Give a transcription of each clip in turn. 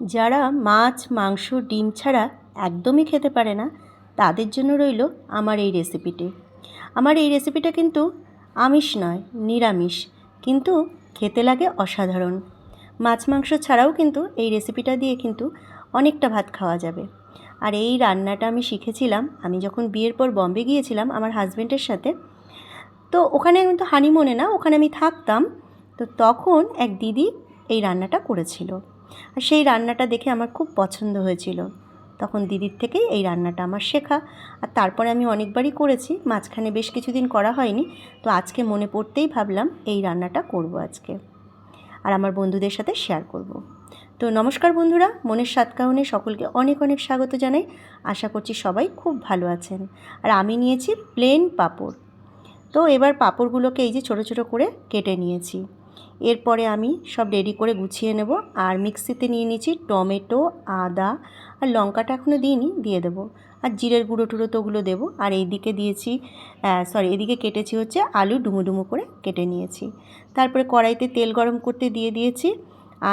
যারা মাছ, মাংস, ডিম ছাড়া একদমই খেতে পারে না, তাদের জন্য রইল আমার এই রেসিপিটি আমার এই রেসিপিটা কিন্তু আমিষ নয়, নিরামিষ, কিন্তু খেতে লাগে অসাধারণ। মাছ, মাংস ছাড়াও কিন্তু এই রেসিপিটা দিয়ে কিন্তু অনেকটা ভাত খাওয়া যাবে। আর এই রান্নাটা আমি শিখেছিলাম, আমি যখন বিয়ের পর বম্বে গিয়েছিলাম আমার হাজব্যান্ডের সাথে, তো ওখানে কিন্তু হানিমুনে না, ওখানে আমি থাকতাম, তো তখন এক দিদি এই রান্নাটা করেছিল। আর সেই রান্নাটা দেখে আমার খুব পছন্দ হয়েছিল। তখন দিদির থেকেই এই রান্নাটা আমার শেখা। আর তারপরে আমি অনেকবারই করেছি, মাঝখানে বেশ কিছুদিন করা হয়নি। তো আজকে মনে পড়তেই ভাবলাম এই রান্নাটা করব আজকে। আর আমার বন্ধুদের সাথে শেয়ার করব। তো নমস্কার বন্ধুরা, মনের সাতকাহনে সকলকে অনেক অনেক স্বাগত জানাই। আশা করছি সবাই খুব ভালো আছেন। আর আমি নিয়েছি প্লেন পাঁপড়। তো এবার পাঁপড়গুলোকে এই যে ছোটো ছোটো করে কেটে নিয়েছি। এরপরে আমি সব রেডি করে গুছিয়ে নেব আর মিক্সিতে নিয়ে নিচ্ছি টমেটো, আদা আর লঙ্কাটা এখনও দিইনি, দিয়ে দেবো। আর জিরের গুঁড়ো টুড়ো তো ওগুলো দেবো। আর এইদিকে দিয়েছি সরি এদিকে কেটেছি হচ্ছে আলু ডুমো ডুমো করে কেটে নিয়েছি। তারপরে কড়াইতে তেল গরম করতে দিয়ে দিয়েছি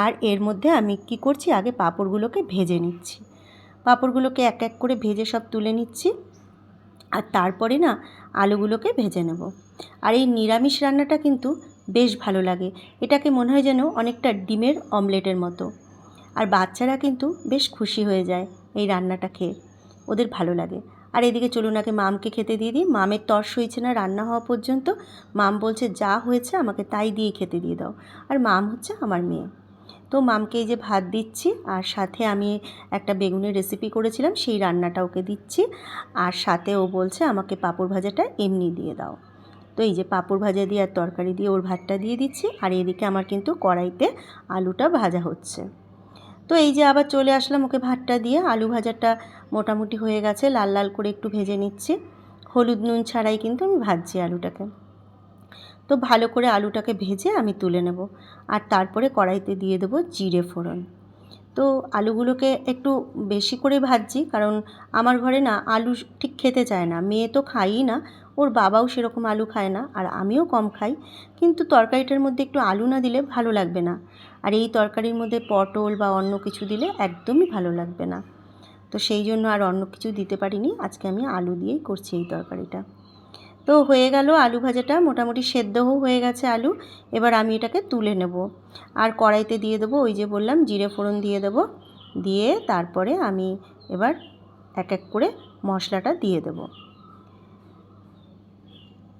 আর এর মধ্যে আমি কি করছি, আগে পাঁপড়গুলোকে ভেজে নিচ্ছি। পাঁপড়গুলোকে এক এক করে ভেজে সব তুলে নিচ্ছি আর তারপরে না আলুগুলোকে ভেজে নেব। আর এই নিরামিষ রান্নাটা কিন্তু বেশ ভালো লাগে। এটাকে মনে হয় যেন অনেকটা ডিমের অমলেটের মতো। আর বাচ্চারা কিন্তু বেশ খুশি হয়ে যায় এই রান্নাটা খেয়ে। ওদের ভালো লাগে। আর এদিকে চলুন আগে মামকে খেতে দিয়ে দিই। মামের তর্স হয়েছে না রান্না হওয়া পর্যন্ত। মাম বলছে, যা হয়েছে আমাকে তাই দিয়ে খেতে দিয়ে দাও। আর মাম হচ্ছে আমার মেয়ে। তো মামকে এই যে ভাত দিচ্ছি, আর সাথে আমি একটা বেগুনের রেসিপি করেছিলাম, সেই রান্নাটা ওকে দিচ্ছি। আর সাথে ও বলছে, আমাকে পাঁপড় ভাজাটা এমনি দিয়ে দাও। তো এই যে পাঁপড় ভাজা দিয়ে আর তরকারি দিয়ে ওর ভাতটা দিয়ে দিচ্ছি। আর এদিকে আমার কিন্তু কড়াইতে আলুটা ভাজা হচ্ছে। তো এই যে আবার চলে আসলাম ওকে ভাতটা দিয়ে। আলু ভাজাটা মোটামুটি হয়ে গেছে। লাল লাল করে একটু ভেজে নিচ্ছি। হলুদ নুন ছাড়াই কিন্তু আমি ভাজছি আলুটাকে। তো ভালো করে আলুটাকে ভেজে আমি তুলে নেব। আর তারপরে কড়াইতে দিয়ে দেবো জিরে ফোড়ন। তো আলুগুলোকে একটু বেশি করে ভাজছি, কারণ আমার ঘরে না আলু ঠিক খেতে চায় না। মেয়ে তো খাইই না, ওর বাবাও সেরকম আলু খায় না, আর আমিও কম খাই। কিন্তু তরকারিটার মধ্যে একটু আলু না দিলে ভালো লাগবে না। আর এই তরকারির মধ্যে পটল বা অন্য কিছু দিলে একদমই ভালো লাগবে না। তো সেই জন্য আর অন্য কিছু দিতে পারিনি। আজকে আমি আলু দিয়েই করছি এই তরকারিটা। তো হয়ে গেল, আলু ভাজাটা মোটামুটি সেদ্ধও হয়ে গেছে আলু। এবার আমি এটাকে তুলে নেব। আর কড়াইতে দিয়ে দেবো ওই যে বললাম, জিরে ফোড়ন দিয়ে দেবো। দিয়ে তারপরে আমি এবার এক এক করে মশলাটা দিয়ে দেবো।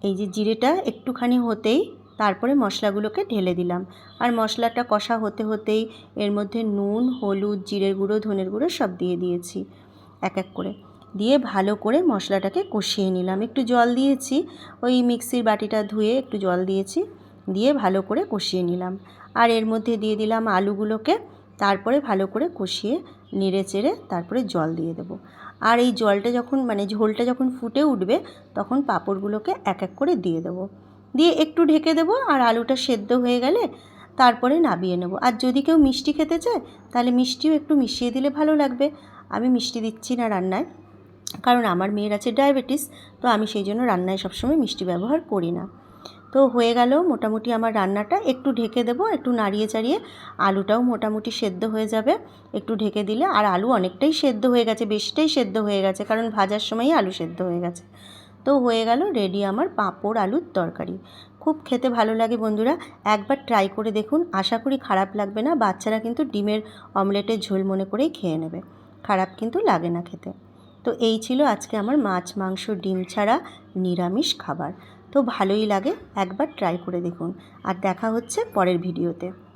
এই যে জিরেটা একটুখানি হতেই তারপরে মশলাগুলোকে ঢেলে দিলাম। আর মশলাটা কষা হতে হতেই এর মধ্যে নুন, হলুদ, জিরের গুঁড়ো, ধনের গুঁড়ো সব দিয়ে দিয়েছি এক এক করে। দিয়ে ভালো করে মশলাটাকে কষিয়ে নিলাম। একটু জল দিয়েছি, ওই মিক্সির বাটিটা ধুয়ে একটু জল দিয়েছি, দিয়ে ভালো করে কষিয়ে নিলাম। আর এর মধ্যে দিয়ে দিলাম আলুগুলোকে, তারপরে ভালো করে কষিয়ে নেড়ে চেড়ে তারপরে জল দিয়ে দেবো। আর এই জলটা যখন মানে ঝোলটা যখন ফুটে উঠবে, তখন পাঁপড়গুলোকে এক এক করে দিয়ে দেবো। দিয়ে একটু ঢেকে দেবো আর আলুটা সেদ্ধ হয়ে গেলে তারপরে নাবিয়ে নেব। আর যদি কেউ মিষ্টি খেতে চায়, তাহলে মিষ্টিও একটু মিশিয়ে দিলে ভালো লাগবে। আমি মিষ্টি দিচ্ছি না রান্নায়। কারণ আমার মেয়ের আছে ডায়াবেটিস, তো আমি সেই জন্য রান্নায় সবসময় মিষ্টি ব্যবহার করি না। তো হয়ে গেল মোটামুটি আমার রান্নাটা। একটু ঢেকে দেবো, একটু নাড়িয়ে চাড়িয়ে। আলুটাও মোটামুটি সেদ্ধ হয়ে যাবে। একটু ঢেকে দিলে আর আলু অনেকটাই সেদ্ধ হয়ে গেছে, বেশিটাই সেদ্ধ হয়ে গেছে, কারণ ভাজার সময়ই আলু সেদ্ধ হয়ে গেছে। তো হয়ে গেল রেডি আমার পাঁপড় আলুর তরকারি। খুব খেতে ভালো লাগে বন্ধুরা, একবার ট্রাই করে দেখুন, আশা করি খারাপ লাগবে না, বাচ্চারা কিন্তু ডিমের অমলেটের ঝোল মনে করেই খেয়ে নেবে। খারাপ কিন্তু লাগে না খেতে। তো এই ছিল আজকে আমার মাছ, মাংস, ডিম ছাড়া নিরামিষ খাবার। তো ভালোই লাগে, একবার ট্রাই করে দেখুন। আর দেখা হচ্ছে পরের ভিডিওতে।